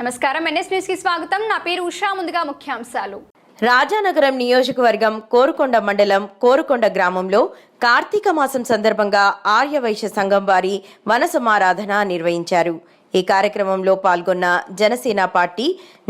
నమస్కారం. ఎన్ఎస్ న్యూస్కి స్వాగతం. నా పేరు ఉషా. ముందుగా ముఖ్యాంశాలు. రాజానగరం నియోజకవర్గం కోరుకొండ మండలం కోరుకొండ గ్రామంలో కార్తీక మాసం సందర్భంగా ఆర్యవైశ్య సంఘం వారి వనసమారాధన నిర్వహించారు. ఈ కార్యక్రమంలో పాల్గొన్న జనసేన పార్టీ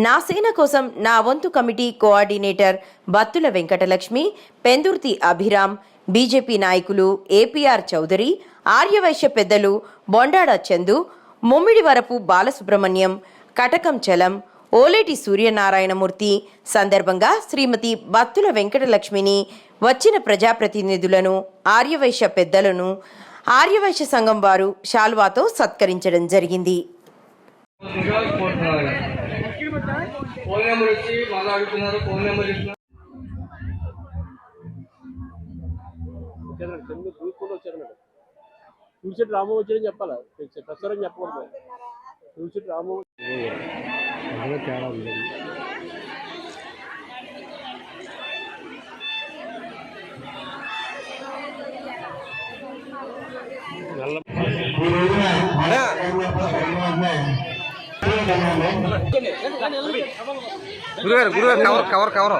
నా సేన కోసం నా వంతు committee coordinator Battula Venkatalakshmi Pendurthi Abhiram BJP నాయకులు ఏపీఆర్ చౌదరి ఆర్యవైశ్య పెద్దలు బొండాడ చందు ముమ్మిడివరపు బాలసుబ్రహ్మణ్యం కటకం చలం ఓలేటి సూర్యనారాయణమూర్తి సందర్భంగా శ్రీమతి బత్తుల వెంకటలక్ష్మిని వచ్చిన ప్రజాప్రతినిధులను ఆర్యవైశ్య పెద్దలను ఆర్యవైశ్య సంఘం వారు శాల్వాతో సత్కరించడం జరిగింది. ఇంకా రామో వచ్చారని చెప్పాలా? ప్రసారం చెప్పకూడదు. తేడా ఉంది నల్ల గురుగారు గురుగారు కవర్ కవర్ కవర్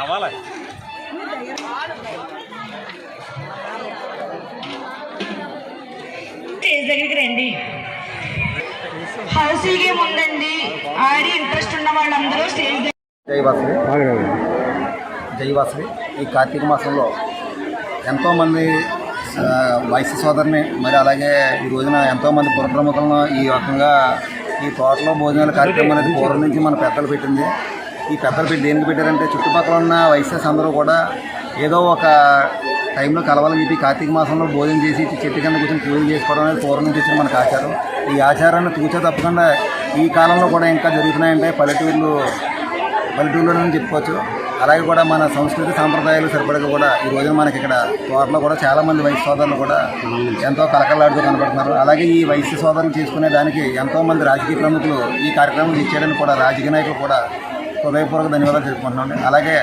అవ్వాలి? స్టేజ్ దగ్గరికి రండి. హౌసింగ్ గేమ్ ఉందండి. ఆడి ఇంట్రెస్ట్ ఉన్న వాళ్ళందరూ స్టేజ్ దగ్గర జై వాసవి జై వాసవి ఈ కార్తీక మాసంలో ఎంతోమంది వైసీ సోదరిని సోదరుని మరి అలాగే ఈ రోజున ఎంతోమంది పురప్రముఖులను ఈ రకంగా ఈ తోటలో భోజనాల కార్యక్రమం అనేది పూర్వం నుంచి మన పెద్దలు పెట్టింది. ఈ పెద్దలు పెట్టి దేనికి పెట్టారంటే చుట్టుపక్కల ఉన్న వైశ్యస్ అందరూ కూడా ఏదో ఒక టైంలో కలవాలని చెప్పి కార్తీక మాసంలో భోజనం చేసి చెట్టు కింద కూర్చొని పూజలు చేసుకోవడం అనేది పూర్వం నుంచి వచ్చిన మనకు ఆచారం. ఈ ఆచారాన్ని తూచా తప్పకుండా ఈ కాలంలో కూడా ఇంకా జరుగుతున్నాయంటే పల్లెటూర్లు పల్లెటూరులోనే చెప్పుకోవచ్చు. అలాగే కూడా మన సంస్కృతి సాంప్రదాయాలు సరిపడక కూడా ఈ రోజున మనకి ఇక్కడ తోటలో కూడా చాలామంది వైశ్య సోదరులు కూడా ఎంతో కలకలాడుతూ కనబడుతున్నారు అలాగే ఈ వైశ్య సోదరులు చేసుకునే దానికి ఎంతో మంది రాజకీయ ప్రముఖులు ఈ కార్యక్రమం ఇచ్చేయడానికి కూడా రాజకీయ నాయకులు కూడా హృదయపూర్వక ధన్యవాదాలు తెలుపుకుంటున్నాం అలాగే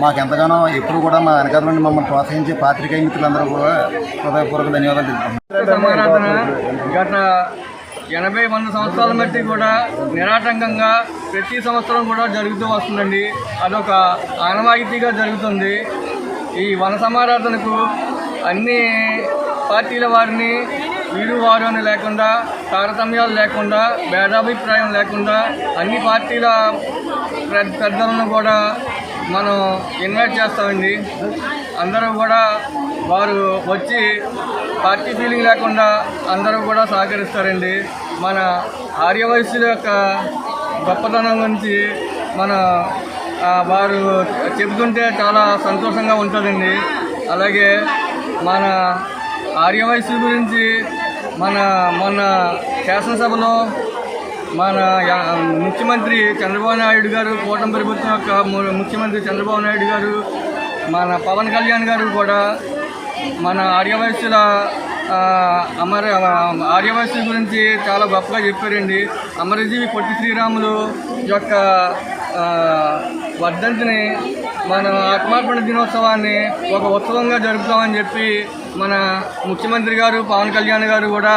మాకు ఎంతగానో ఎప్పుడు కూడా మా వెనకాల నుండి మమ్మల్ని ప్రోత్సహించే పాత్రికేయ మిత్రులందరూ కూడా హృదయపూర్వక ధన్యవాదాలు తెలుపుకుంటున్నాం. ఎనభై వంద సంవత్సరాల బట్టి కూడా నిరాటంకంగా ప్రతి సంవత్సరం కూడా జరుగుతూ వస్తుందండి. అదొక ఆనవాయితీగా జరుగుతుంది. ఈ వన సమారాధనకు అన్ని పార్టీల వారిని వీరు వారు అని లేకుండా తారతమ్యాలు లేకుండా భేదాభిప్రాయం లేకుండా అన్ని పార్టీల పెద్దలను కూడా మనం ఇన్వైట్ చేస్తామండి. అందరూ కూడా వారు వచ్చి పార్టీ ఫీలింగ్ లేకుండా అందరూ కూడా సహకరిస్తారండి. మన ఆర్యవయస్సుల యొక్క గొప్పతనం గురించి మన వారు చెబుతుంటే చాలా సంతోషంగా ఉంటుందండి. అలాగే మన ఆర్యవయస్సు గురించి మన మొన్న శాసనసభలో మన ముఖ్యమంత్రి చంద్రబాబు నాయుడు గారు కూటమి ప్రభుత్వం యొక్క ముఖ్యమంత్రి చంద్రబాబు నాయుడు గారు మన పవన్ కళ్యాణ్ గారు కూడా మన ఆర్యవయస్సుల అమర ఆర్యవయస్సు గురించి చాలా గొప్పగా చెప్పారండి. అమరజీవి పొట్టి శ్రీరాములు యొక్క వర్ధంతిని మన ఆత్మార్పణ దినోత్సవాన్ని ఒక ఉత్సవంగా జరుపుతామని చెప్పి మన ముఖ్యమంత్రి గారు పవన్ కళ్యాణ్ గారు కూడా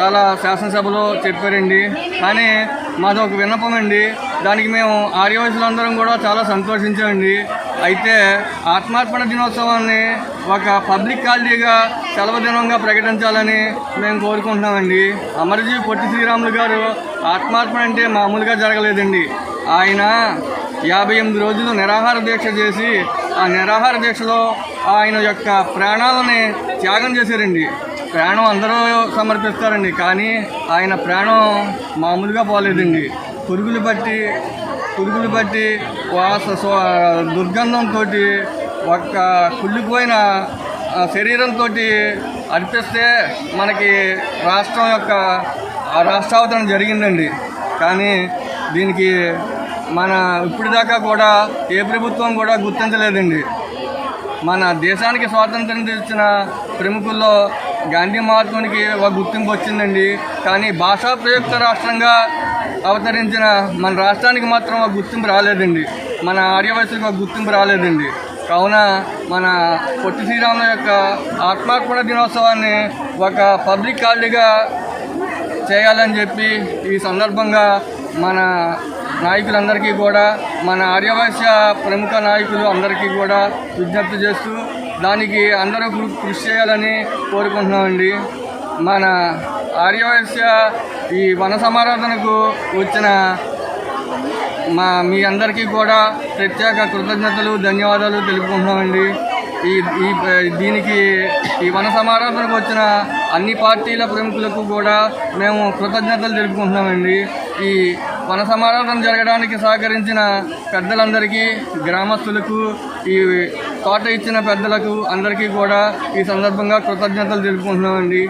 చాలా శాసనసభలో చెప్పారండి. కానీ మాది ఒక విన్నపం అండి. దానికి మేము ఆర్యవయసులందరం కూడా చాలా సంతోషించామండి. అయితే ఆత్మార్పణ దినోత్సవాన్ని ఒక పబ్లిక్ హాలిడేగా సెలవు దినంగా ప్రకటించాలని మేము కోరుకుంటున్నామండి. అమరజీవి పొట్టి శ్రీరాములు గారు ఆత్మార్పణ అంటే మామూలుగా జరగలేదండి. ఆయన యాభై ఎనిమిది రోజులు నిరాహార దీక్ష చేసి ఆ నిరాహార దీక్షలో ఆయన యొక్క ప్రాణాలని త్యాగం చేశారండి. ప్రాణం అందరూ సమర్పిస్తారండి. కానీ ఆయన ప్రాణం మామూలుగా పోలేదండి. పురుగులు పట్టి పురుగులు పట్టి వాస దుర్గంధంతో ఒక కుళ్ళిపోయిన శరీరంతో అర్పిస్తే మనకి రాష్ట్రం యొక్క రాష్ట్రావతరణ జరిగిందండి. కానీ దీనికి మన ఇప్పటిదాకా కూడా ఏ ప్రభుత్వం కూడా గుర్తించలేదండి. మన దేశానికి స్వాతంత్రం తెచ్చిన ప్రముఖుల్లో గాంధీ మహాత్మునికి ఒక గుర్తింపు వచ్చిందండి. కానీ భాషా ప్రయుక్త రాష్ట్రంగా అవతరించిన మన రాష్ట్రానికి మాత్రం ఒక గుర్తింపు రాలేదండి. మన ఆర్యవయసులకు ఒక గుర్తింపు రాలేదండి. కావున మన పొట్టి శ్రీరాముల యొక్క ఆత్మార్పణ దినోత్సవాన్ని ఒక పబ్లిక్ హాలిడేగా చేయాలని చెప్పి ఈ సందర్భంగా మన నాయకులందరికీ కూడా మన ఆర్యవైశ్య ప్రముఖ నాయకులు అందరికీ కూడా విజ్ఞప్తి చేస్తూ దానికి అందరూ కృషి చేయాలని కోరుకుంటున్నామండి. మన ఆర్యవైశ్య ఈ వన సమారాధనకు వచ్చిన మా మీ అందరికీ కూడా ప్రత్యేక కృతజ్ఞతలు ధన్యవాదాలు తెలుపుకుంటున్నామండి. ఈ ఈ దీనికి ఈ వన సమారాధనకు వచ్చిన అన్ని పార్టీల ప్రముఖులకు కూడా మేము కృతజ్ఞతలు తెలుపుకుంటున్నామండి. ఈ మన సమారాధన జరగడానికి సహకరించిన పెద్దలందరికీ గ్రామస్తులకు ఈ తోట ఇచ్చిన పెద్దలకు అందరికీ కూడా ఈ సందర్భంగా కృతజ్ఞతలు తెలుపుకుంటున్నామండి.